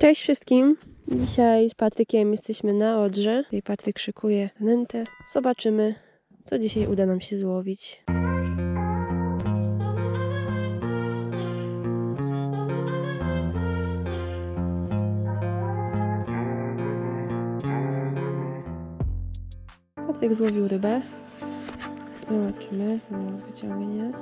Cześć wszystkim! Dzisiaj z Patrykiem jesteśmy na Odrze. Tutaj Patryk szykuje nętę. Zobaczymy, co dzisiaj uda nam się złowić. Patryk złowił rybę. Zobaczymy, co nas wyciągnie.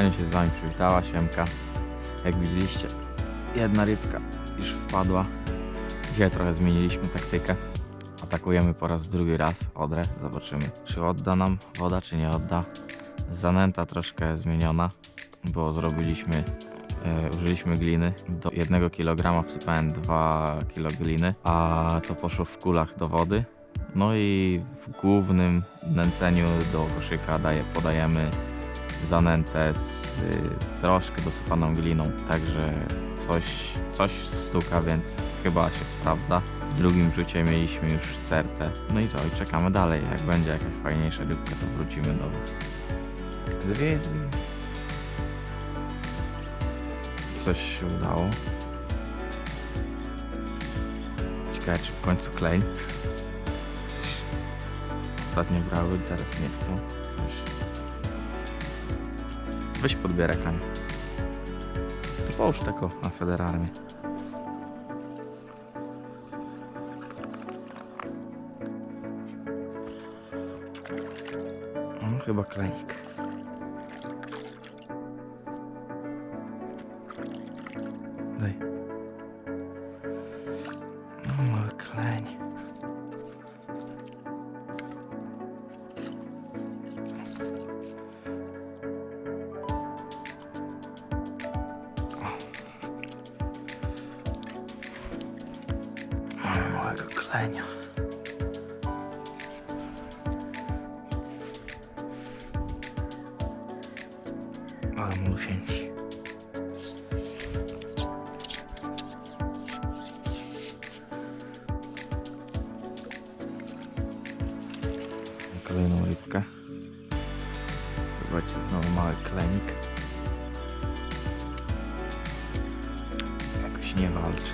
Pani się z wami przywitała, Siemka. Jak widzieliście, jedna rybka już wpadła. Dzisiaj trochę zmieniliśmy taktykę. Atakujemy po raz drugi raz Odrę. Zobaczymy, czy odda nam woda, czy nie odda. Zanęta troszkę zmieniona, bo zrobiliśmy, e, użyliśmy gliny. Do 1 kg wsypałem 2 kg gliny, a to poszło w kulach do wody. No i w głównym nęceniu do koszyka daje, podajemy zanętę z y, troszkę dosypaną gliną, także coś, coś stuka, więc chyba się sprawdza. W drugim rzucie mieliśmy już certę. No i co, i czekamy dalej. Jak będzie jakaś fajniejsza rybka, to wrócimy do Was. Zwieje, zwieje. Coś się udało. Ciekawe, czy w końcu klej. Ostatnio brały, teraz nie chcą. Coś. Weź podbierę kań. To połóż tego na federalnie. No, chyba klenik. Daj. No, mały. Klenia. Ale malusieńki. Kolejną rybkę. Zobaczcie, znowu mały klenik. Jakoś nie walczy.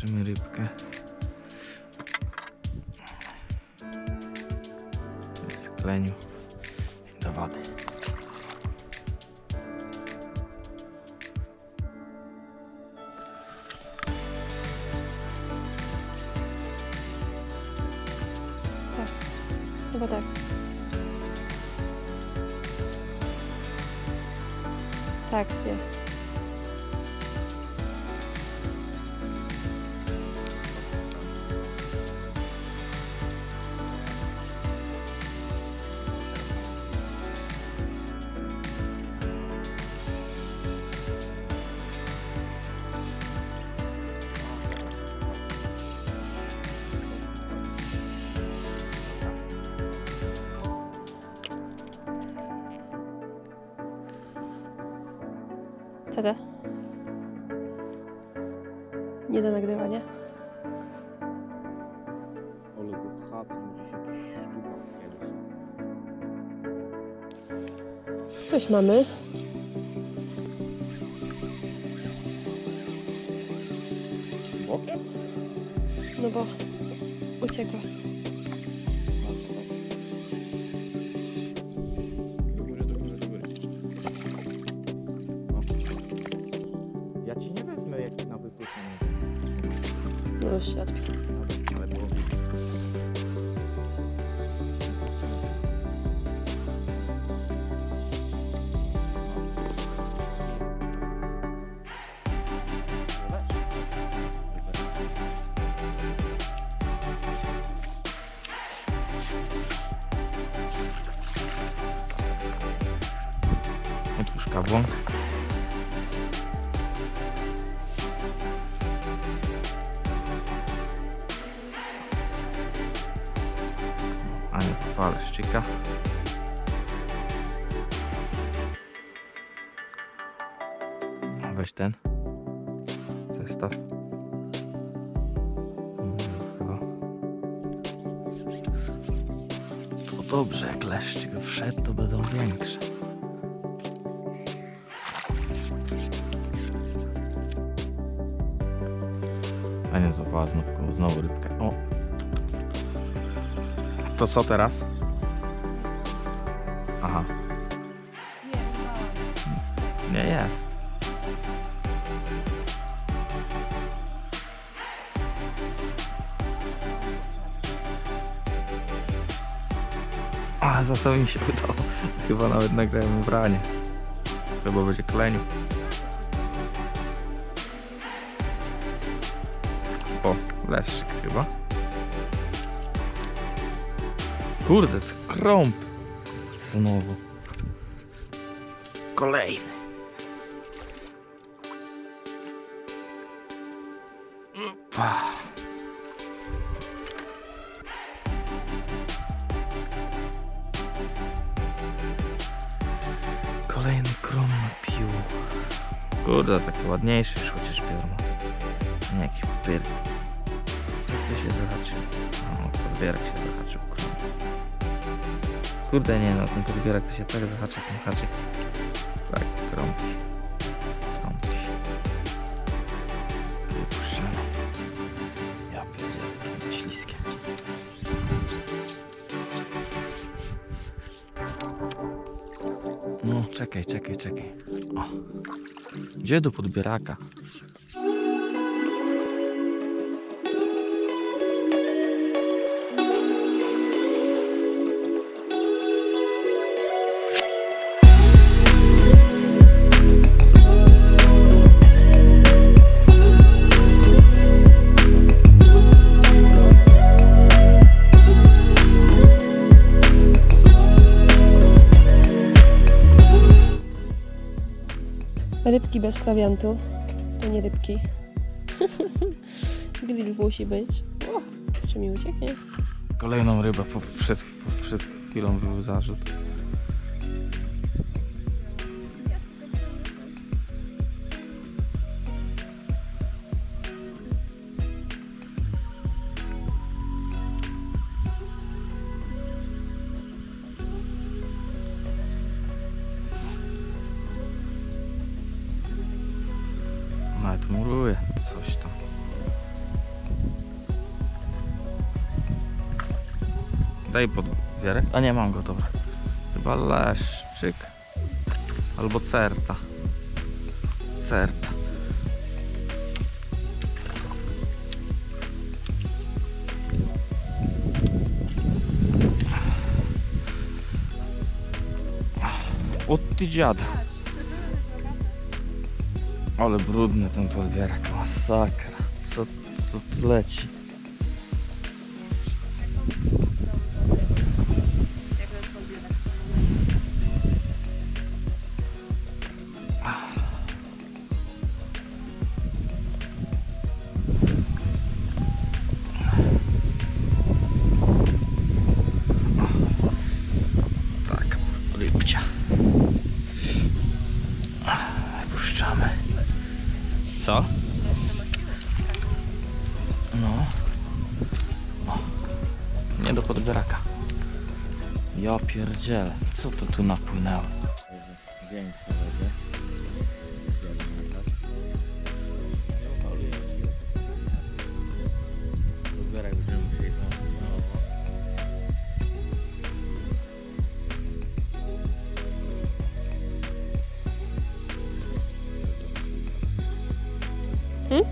Odhaczymy rybkę. Z do wody. Chyba tak. Tak, jest. Co to? Nie do nagrywania. Coś mamy. No bo uciekła. Jak A nie zapalę szczyka. No, Weź ten zestaw. To dobrze, jak leszczyk wszedł, to będą większe. A nie zapała znów, znowu rybkę. O, to co teraz? Aha. Nie jest. A, za to mi się udało. Chyba nawet nagrałem ubranie. Chyba będzie kleniu. O, leszczyk chyba. Kurde, to krąb. Znowu. Kolejny. Pah. Kolejny krom na pił. Kurde, taki ładniejszy już chociaż biorą. Nie jakiś pyrt. Co to się zahaczył? O, podbierak się. Kurde nie no, ten podbierak to się tak zahacza ten haczyk. Tak, krąpisz. Krąpisz. Wypuszczamy. Ja pierdzielę, jakie śliskie. No, czekaj, czekaj, czekaj. O. Gdzie do podbieraka? Rybki bez klawiantu. To nie rybki. Grill musi być. O, czy mi ucieknie? Kolejną rybę po, przed, po, przed chwilą był zarzut. Daj podwierek. A nie mam go, dobra. Chyba leszczyk. Albo certa. Certa. O ty dziada. Ale brudny ten podwierak, masakra. Co, co tu leci? Rybcia. Puszczamy. Co? No. O. Nie do podbieraka. Ja pierdzielę. Co to tu napłynęło? Większe Hmm?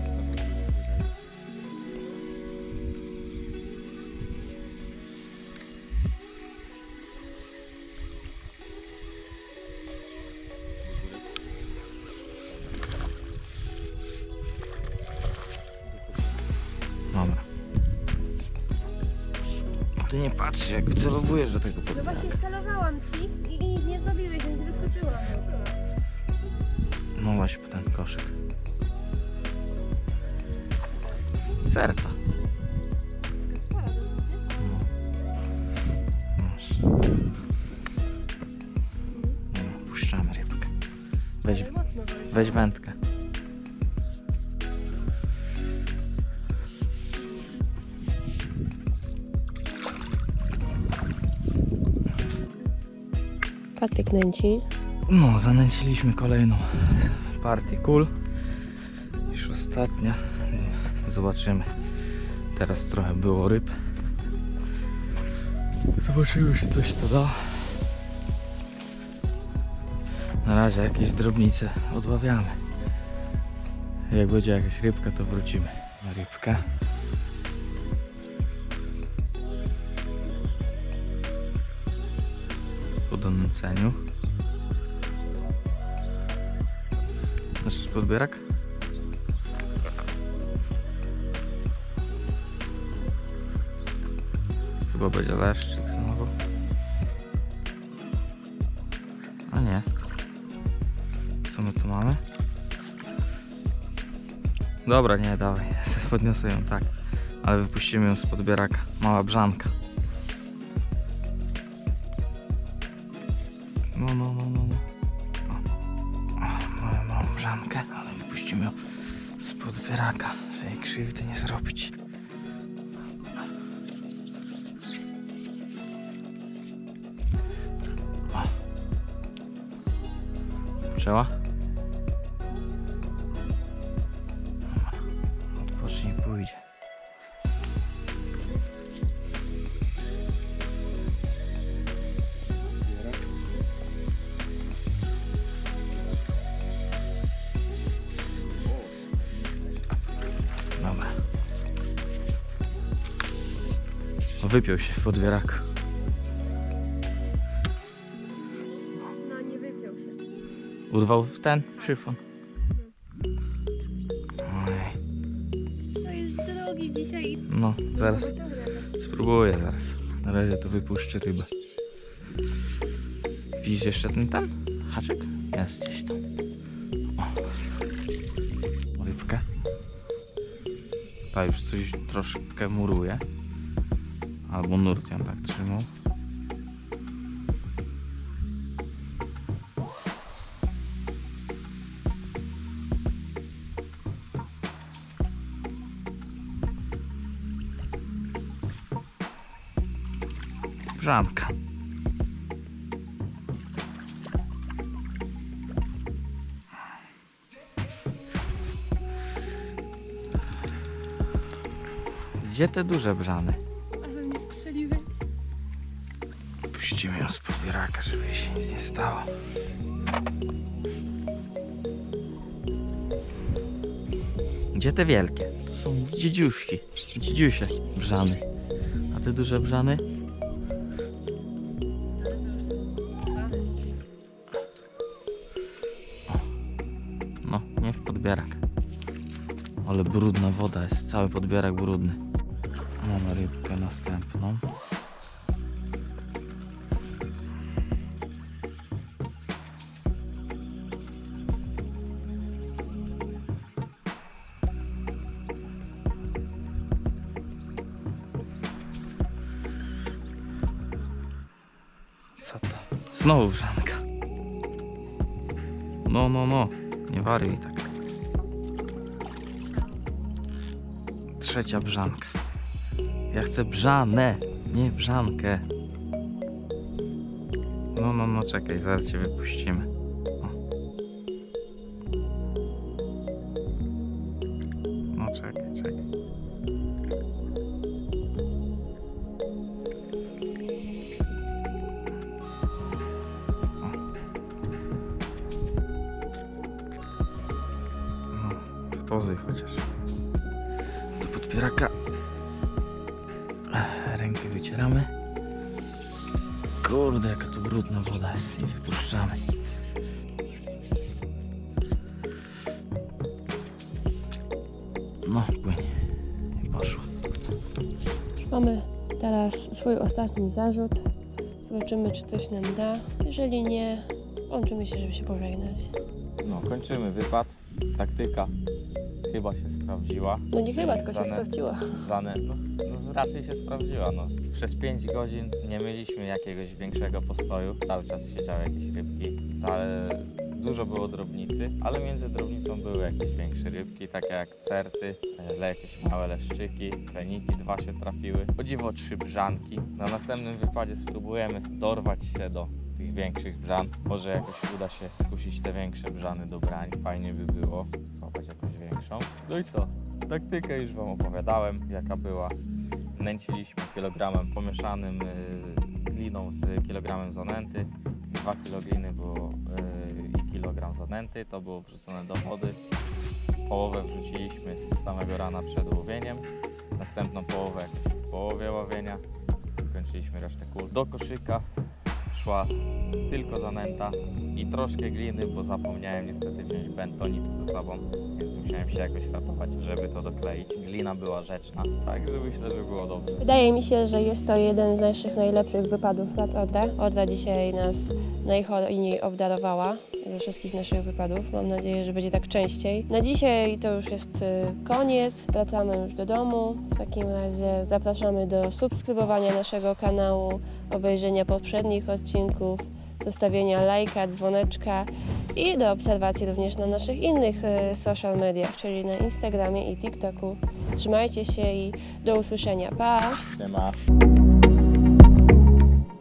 Dobra. Ty nie patrz, jak celowujesz do tego No podbieraka. właśnie skalowałam ci i nic nie zrobiłeś, więc wyskoczyłam. No właśnie po ten koszyk. Serta. No. No, puszczamy rybkę. Weź, weź wędkę. Patryk nęci. No, zanęciliśmy kolejną partię kul. Już ostatnia. Zobaczymy. Teraz trochę było ryb. Zobaczymy, czy coś to da. Na razie jakieś drobnice odławiamy. Jak będzie jakaś rybka, to wrócimy na rybkę. Po donęceniu. Nasz podbierak? Chyba będzie leszczyk znowu. A nie. Co my tu mamy? Dobra, nie, dawaj. Podniosę ją tak. Ale wypuścimy ją z podbieraka. Mała brzanka. Dobra, odpocznij pójdzie. Dobra. Wypiął się w podbieraku. Urwał ten szyfon. Ojej. To jest drogi dzisiaj. No, zaraz Wyciągnę. spróbuję zaraz. Na razie to wypuszczę rybę. Widzisz jeszcze ten ten? Haczyk? Jest gdzieś tam. O. Rybkę. Ta już coś troszkę muruje. Albo nurt ją tak trzymał. Brzanka. Gdzie te duże brzany? Ale mnie strzeliłeś. Puścimy ją z podbieraka, żeby się nic nie stało. Gdzie te wielkie? To są dziedziuszki. Dziedziusie brzany. A te duże brzany? Brudna woda jest, cały podbierak brudny. Mamy rybkę następną. Co to? Znowu wrzanka. No, no, no. Nie wariuj tak. Trzecia brzanka. Ja chcę brzanę, nie brzankę. No, no, no, czekaj, zaraz cię wypuścimy. O. No, czekaj, czekaj. No, chociaż. Ech, Rękę wycieramy. Kurde, jaka tu brudna woda jest i wypuszczamy. No, płynie. I poszło. Mamy teraz swój ostatni zarzut. Zobaczymy, czy coś nam da. Jeżeli nie, łączymy się, żeby się pożegnać. No, kończymy wypad. Taktyka chyba się sprawdziła. No nie chyba, tylko się Zane- sprawdziła. Zane, no, no raczej się sprawdziła. No. Przez 5 godzin nie mieliśmy jakiegoś większego postoju. Cały czas siedziały jakieś rybki, ale dużo było drobnicy, ale między drobnicą były jakieś większe rybki, takie jak certy, e, jakieś małe leszczyki, treniki dwa się trafiły. O dziwo trzy brzanki. Na następnym wypadzie spróbujemy dorwać się do większych brzan. Może jakoś uda się skusić te większe brzany do brań. Fajnie by było złapać jakąś większą. No i co? Taktykę już Wam opowiadałem, jaka była. Nęciliśmy kilogramem pomieszanym y, gliną z kilogramem. 2 kg gliny było y, i kilogram zanęty. To było wrzucone do wody. Połowę wrzuciliśmy z samego rana przed łowieniem. Następną połowę w połowie łowienia. Kończyliśmy resztę kół. Do koszyka szła tylko zanęta i troszkę gliny, bo zapomniałem niestety wziąć bentonit ze sobą, więc musiałem się jakoś ratować, żeby to dokleić. Glina była rzeczna, także myślę, że było dobrze. Wydaje mi się, że jest to jeden z naszych najlepszych wypadów lat Odra. Odra dzisiaj nas najhojniej obdarowała ze wszystkich naszych wypadów. Mam nadzieję, że będzie tak częściej. Na dzisiaj to już jest y, koniec. Wracamy już do domu. W takim razie zapraszamy do subskrybowania naszego kanału, obejrzenia poprzednich odcinków, zostawienia lajka, dzwoneczka i do obserwacji również na naszych innych y, social mediach, czyli na Instagramie i TikToku. Trzymajcie się i do usłyszenia. Pa! Nie ma.